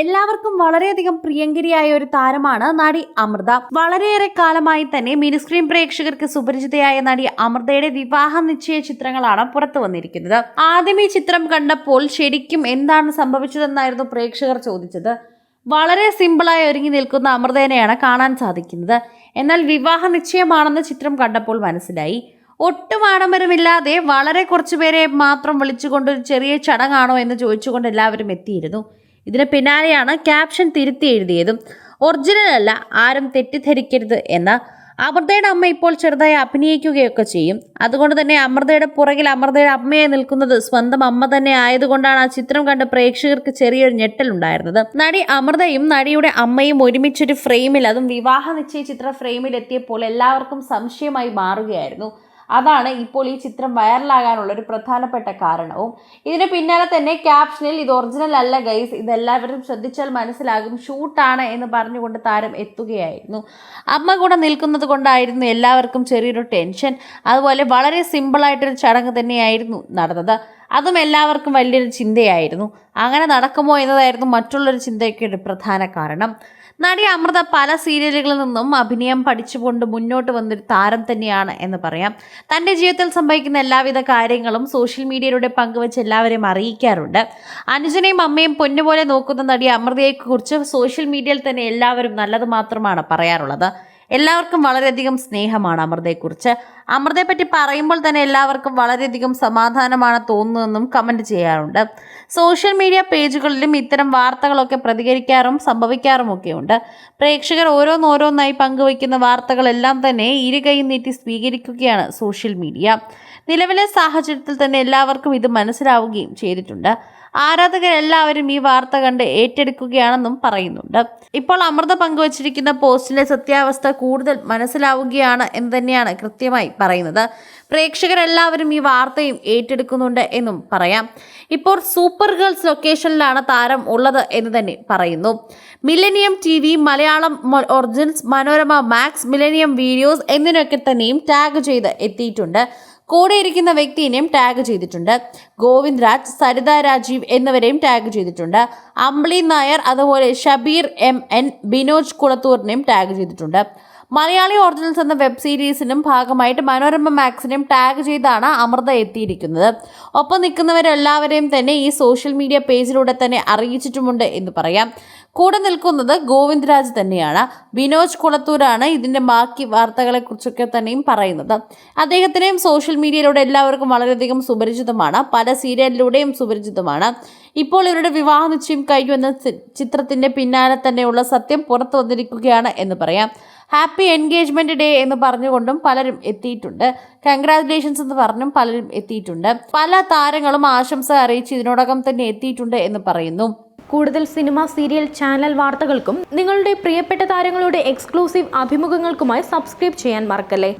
എല്ലാവർക്കും വളരെയധികം പ്രിയങ്കരിയായ ഒരു താരമാണ് നടി അമൃത. വളരെയേറെ കാലമായി തന്നെ മിനിസ്ക്രീൻ പ്രേക്ഷകർക്ക് സുപരിചിതയായ നടി അമൃതയുടെ വിവാഹ നിശ്ചയ ചിത്രങ്ങളാണ് പുറത്തു വന്നിരിക്കുന്നത്. ആദ്യം ഈ ചിത്രം കണ്ടപ്പോൾ ശരിക്കും എന്താണ് സംഭവിച്ചതെന്നായിരുന്നു പ്രേക്ഷകർ ചോദിച്ചത്. വളരെ സിമ്പിളായി ഒരുങ്ങി നിൽക്കുന്ന അമൃതേനെയാണ് കാണാൻ സാധിക്കുന്നത്. എന്നാൽ വിവാഹ നിശ്ചയമാണെന്ന് ചിത്രം കണ്ടപ്പോൾ മനസ്സിലായി. ഒട്ടും ആഡംബരമില്ലാതെ വളരെ കുറച്ചുപേരെ മാത്രം വിളിച്ചുകൊണ്ട് ഒരു ചെറിയ ചടങ്ങാണോ എന്ന് ചോദിച്ചുകൊണ്ട് എല്ലാവരും എത്തിയിരുന്നു. ഇതിന് പിന്നാലെയാണ് ക്യാപ്ഷൻ തിരുത്തി എഴുതിയതും. ഒറിജിനൽ അല്ല ആരും തെറ്റിദ്ധരിക്കരുത് എന്ന. അമൃതയുടെ അമ്മ ഇപ്പോൾ ചെറുതായി അഭിനയിക്കുകയൊക്കെ ചെയ്യും. അതുകൊണ്ട് തന്നെ അമൃതയുടെ പുറകിൽ അമൃതയുടെ അമ്മയെ നിൽക്കുന്നത് സ്വന്തം അമ്മ തന്നെ ആയതുകൊണ്ടാണ് ആ ചിത്രം കണ്ട് പ്രേക്ഷകർക്ക് ചെറിയൊരു ഞെട്ടലുണ്ടായിരുന്നത് നടി അമൃതയും നടിയുടെ അമ്മയും ഒരുമിച്ചൊരു ഫ്രെയിമിൽ അതും വിവാഹ നിശ്ചയ ചിത്ര ഫ്രെയിമിൽ എത്തിയപ്പോൾ എല്ലാവർക്കും സംശയമായി മാറുകയായിരുന്നു. അതാണ് ഇപ്പോൾ ഈ ചിത്രം വൈറലാകാനുള്ള ഒരു പ്രധാനപ്പെട്ട കാരണവും. ഇതിന് പിന്നാലെ തന്നെ ക്യാപ്ഷനിൽ ഇത് ഒറിജിനൽ അല്ല ഗൈസ് ഇതെല്ലാവരും ശ്രദ്ധിച്ചാൽ മനസ്സിലാകും ഷൂട്ടാണ് എന്ന് പറഞ്ഞുകൊണ്ട് താരം എത്തുകയായിരുന്നു. അമ്മ കൂടെ നിൽക്കുന്നത് കൊണ്ടായിരുന്നു എല്ലാവർക്കും ചെറിയൊരു ടെൻഷൻ അതുപോലെ വളരെ സിമ്പിളായിട്ടൊരു ചടങ്ങ് തന്നെയായിരുന്നു നടന്നത്. അതും എല്ലാവർക്കും വലിയൊരു ചിന്തയായിരുന്നു. അങ്ങനെ നടക്കുമോ എന്നതായിരുന്നു മറ്റുള്ളൊരു ചിന്തയ്ക്ക് ഒരു പ്രധാന കാരണം. നടി അമൃത പല സീരിയലുകളിൽ നിന്നും അഭിനയം പഠിച്ചുകൊണ്ട് മുന്നോട്ട് വന്നൊരു താരം തന്നെയാണ് എന്ന് പറയാം. തന്റെ ജീവിതത്തിൽ സംഭവിക്കുന്ന എല്ലാവിധ കാര്യങ്ങളും സോഷ്യൽ മീഡിയയിലൂടെ പങ്കുവച്ച് എല്ലാവരെയും അറിയിക്കാറുണ്ട്. അനുജനെയും അമ്മയും പൊന്നുപോലെ നോക്കുന്ന നടി അമൃതയെക്കുറിച്ച് സോഷ്യൽ മീഡിയയിൽ തന്നെ എല്ലാവരും നല്ലത് മാത്രമാണ് പറയാറുള്ളത്. എല്ലാവർക്കും വളരെയധികം സ്നേഹമാണ് അമൃതയെക്കുറിച്ച്. അമൃതയെപ്പറ്റി പറയുമ്പോൾ തന്നെ എല്ലാവർക്കും വളരെയധികം സമാധാനമാണ് തോന്നുന്നതെന്നും കമന്റ് ചെയ്യാറുണ്ട്. സോഷ്യൽ മീഡിയ പേജുകളിലും ഇത്തരം വാർത്തകളൊക്കെ പ്രതികരിക്കാറും സംഭവിക്കാറുമൊക്കെയുണ്ട്. പ്രേക്ഷകർ ഓരോന്നോരോന്നായി പങ്കുവയ്ക്കുന്ന വാർത്തകളെല്ലാം തന്നെ ഇരുകൈ നീട്ടി സ്വീകരിക്കുകയാണ് സോഷ്യൽ മീഡിയ. നിലവിലെ സാഹചര്യത്തിൽ തന്നെ എല്ലാവർക്കും ഇത് മനസ്സിലാവുകയും ചെയ്തിട്ടുണ്ട്. ആരാധകരെല്ലാവരും ഈ വാർത്ത കണ്ട് ഏറ്റെടുക്കുകയാണെന്നും പറയുന്നുണ്ട്. ഇപ്പോൾ അമൃത പങ്കുവച്ചിരിക്കുന്ന പോസ്റ്റിന്റെ സത്യാവസ്ഥ കൂടുതൽ മനസ്സിലാവുകയാണ് എന്ന് തന്നെയാണ് കൃത്യമായി പറയുന്നത്. പ്രേക്ഷകരെല്ലാവരും ഈ വാർത്തയും ഏറ്റെടുക്കുന്നുണ്ട് എന്നും പറയാം. ഇപ്പോൾ സൂപ്പർ ഗേൾസ് ലൊക്കേഷനിലാണ് താരം ഉള്ളത് എന്ന് തന്നെ പറയുന്നു. Millennium T V Malayalam origins Manorama max millennium videos എന്നിവയൊക്കെ തന്നെയും ടാഗ് ചെയ്ത് എത്തിയിട്ടുണ്ട്. കൂടെ ഇരിക്കുന്ന വ്യക്തിയെയും ടാഗ് ചെയ്തിട്ടുണ്ട്. ഗോവിന്ദ് രാജ് സരിത രാജീവ് എന്നിവരെയും ടാഗ് ചെയ്തിട്ടുണ്ട്. അമ്പിളി നായർ അതുപോലെ ഷബീർ എം എൻ ബിനോജ് കുളത്തൂറിനെയും ടാഗ് ചെയ്തിട്ടുണ്ട്. മലയാളി ഒറിജിനൽസ് എന്ന വെബ് സീരീസിനും ഭാഗമായിട്ട് മനോരമ മാക്സിനും ടാഗ് ചെയ്താണ് അമൃത എത്തിയിരിക്കുന്നത്. ഒപ്പം നിൽക്കുന്നവരെല്ലാവരെയും തന്നെ ഈ സോഷ്യൽ മീഡിയ പേജിലൂടെ തന്നെ അറിയിച്ചിട്ടുമുണ്ട് എന്ന് പറയാം. കൂടെ നിൽക്കുന്നത് ഗോവിന്ദ് രാജ് തന്നെയാണ്. വിനോജ് കുളത്തൂരാണ് ഇതിന്റെ ബാക്കി വാർത്തകളെക്കുറിച്ചൊക്കെ തന്നെയും പറയുന്നത്. അദ്ദേഹത്തിനെയും സോഷ്യൽ മീഡിയയിലൂടെ എല്ലാവർക്കും വളരെയധികം സുപരിചിതമാണ്. പല സീരിയലിലൂടെയും സുപരിചിതമാണ്. ഇപ്പോൾ ഇവരുടെ വിവാഹ നിശ്ചയം കഴിഞ്ഞു എന്ന ചിത്രത്തിന്റെ പിന്നാലെ തന്നെയുള്ള സത്യം പുറത്തു വന്നിരിക്കുകയാണ് എന്ന് പറയാം. ഹാപ്പി എൻഗേജ്മെന്റ് ഡേ എന്ന് പറഞ്ഞുകൊണ്ടും പലരും എത്തിയിട്ടുണ്ട്. കൺഗ്രാറ്റുലേഷൻസ് എന്ന് പറഞ്ഞും പലരും എത്തിയിട്ടുണ്ട്. പല താരങ്ങളും ആശംസ അറിയിച്ച് ഇതിനോടകം തന്നെ എത്തിയിട്ടുണ്ട് എന്ന് പറയുന്നു. കൂടുതൽ സിനിമ സീരിയൽ ചാനൽ വാർത്തകൾക്കും നിങ്ങളുടെ പ്രിയപ്പെട്ട താരങ്ങളുടെ എക്സ്ക്ലൂസീവ് അഭിമുഖങ്ങൾക്കുമായി സബ്സ്ക്രൈബ് ചെയ്യാൻ മറക്കല്ലേ?